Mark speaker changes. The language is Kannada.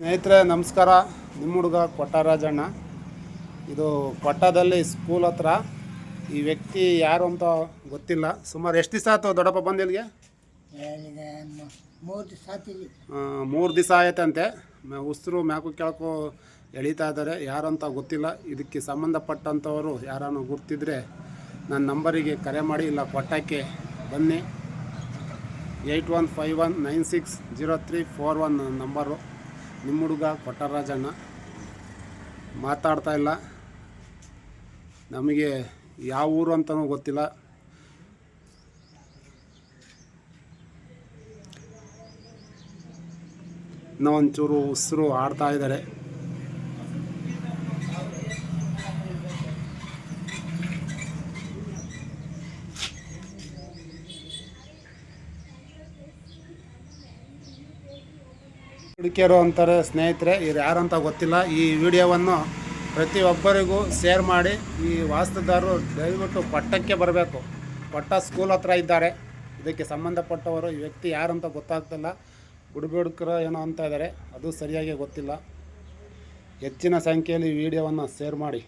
Speaker 1: ಸ್ನೇಹಿತರೆ ನಮಸ್ಕಾರ. ನಿಮ್ಮ ಹುಡುಗ ಕೊಟ್ಟರಾಜಣ್ಣ. ಇದು ಕೊಟ್ಟದಲ್ಲಿ ಸ್ಕೂಲ್ ಹತ್ರ ಈ ವ್ಯಕ್ತಿ ಯಾರು ಅಂತ ಗೊತ್ತಿಲ್ಲ. ಸುಮಾರು ಎಷ್ಟು ದಿವಸ ಆಯ್ತು ದೊಡ್ಡಪ್ಪ ಬಂದು ಇಲ್ಲಿಗೆ?
Speaker 2: ಮೂರು ದಿವಸ
Speaker 1: ಮೂರು ದಿವಸ ಆಯ್ತಂತೆ. ಉಸಿರು ಮ್ಯಾಕು ಕೆಳಕು ಎಳೀತಾ ಇದ್ದಾರೆ. ಯಾರು ಅಂತ ಗೊತ್ತಿಲ್ಲ. ಇದಕ್ಕೆ ಸಂಬಂಧಪಟ್ಟಂಥವರು ಯಾರನ್ನು ಗುರ್ತಿದ್ರೆ ನನ್ನ ನಂಬರಿಗೆ ಕರೆ ಮಾಡಿ ಇಲ್ಲ ಕೊಟ್ಟಕ್ಕೆ ಬನ್ನಿ. Eight one five one nine six zero three four one number. ನಿಮ್ಮ ಹುಡುಗ ಕೊಟ್ಟರಾಜಣ್ಣ ಮಾತಾಡ್ತಾ ಇಲ್ಲ. ನಮಗೆ ಯಾವ ಊರು ಅಂತಲೂ ಗೊತ್ತಿಲ್ಲ. ಇನ್ನೂ ಒಂಚೂರು ಉಸಿರು ಆಡ್ತಾ ಇದ್ದಾರೆ. ಹುಡುಕಿಯರು ಅಂತಾರೆ ಸ್ನೇಹಿತರೆ, ಇವ್ರು ಯಾರು ಅಂತ ಗೊತ್ತಿಲ್ಲ. ಈ ವಿಡಿಯೋವನ್ನು ಪ್ರತಿಯೊಬ್ಬರಿಗೂ ಶೇರ್ ಮಾಡಿ, ಈ ವಾಸ್ತುದಾರರು ದಯವಿಟ್ಟು ಪಟ್ಟಕ್ಕೆ ಬರಬೇಕು. ಪಟ್ಟ ಸ್ಕೂಲ್ ಹತ್ರ ಇದ್ದಾರೆ. ಇದಕ್ಕೆ ಸಂಬಂಧಪಟ್ಟವರು, ಈ ವ್ಯಕ್ತಿ ಯಾರು ಅಂತ ಗೊತ್ತಾಗ್ತಿಲ್ಲ. ಗುಡುಗುಡುಕರು ಏನೋ ಅಂತ ಇದ್ದಾರೆ. ಅದು ಸರಿಯಾಗಿ ಗೊತ್ತಿಲ್ಲ. ಹೆಚ್ಚಿನ ಸಂಖ್ಯೆಯಲ್ಲಿ ಈ ವಿಡಿಯೋವನ್ನು ಶೇರ್ ಮಾಡಿ.